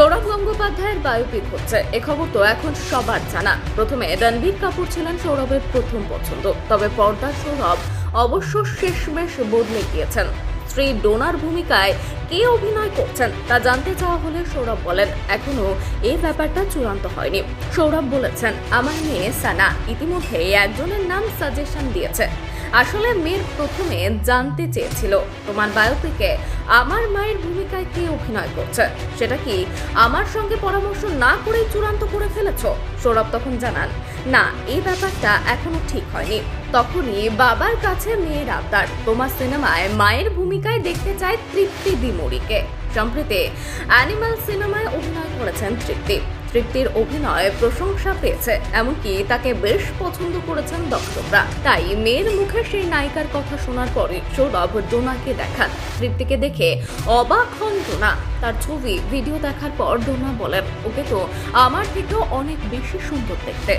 সৌরভ গঙ্গোপাধ্যায়ের বায়োপিক হচ্ছে। এ খবর তো এখন সবার জানা। প্রথমে রণবীর কাপুর ছিলেন সৌরভের প্রথম পছন্দ। তবে পর্দার সৌরভ অবশ্য শেষমেশ বদলে গিয়েছেন। স্ত্রী ডোনার ভূমিকায় কে অভিনয় করছেন তা জানতে চাওয়া হলে সৌরভ বলেন, এখনও এই ব্যাপারটা চূড়ান্ত হয়নি। সৌরভ বলেছেন, আমার মেয়ে সানা ইতিমধ্যে একজনের নাম সাজেশন দিয়েছে। আসলে মেয়ের প্রথমে জানতে চেয়েছিল, তোমার বায়োপিকে আমার মায়ের ভূমিকায় কে অভিনয় করছে? সেটা কি আমার সঙ্গে পরামর্শ না করেই চূড়ান্ত করে ফেলেছ? সৌরভ তখন জানান, না এই ব্যাপারটা এখনও ঠিক হয়নি। তখনই বাবার কাছে মেয়ের আবদার তোমার সিনেমায় মায়ের ভূমিকায় দেখতে চায় তৃপ্তি বিমরিকে সম্প্রতি অ্যানিমাল সিনেমায় অভিনয় করেছেন তৃপ্তি। তৃপ্তির অভিনয় প্রশংসা পেয়েছে, এমনকি তাকে বেশ পছন্দ করেছেন দর্শকরা। তাই মেয়ের মুখে সেই নায়িকার কথা শোনার পরে সৌরভ ডোনাকে দেখান। তৃপ্তিকে দেখে অবাক হন ডোনা। তার ছবি, ভিডিও দেখার পর ডোনা বলেন, ওকে তো আমার থেকেও অনেক বেশি সুন্দর দেখতে।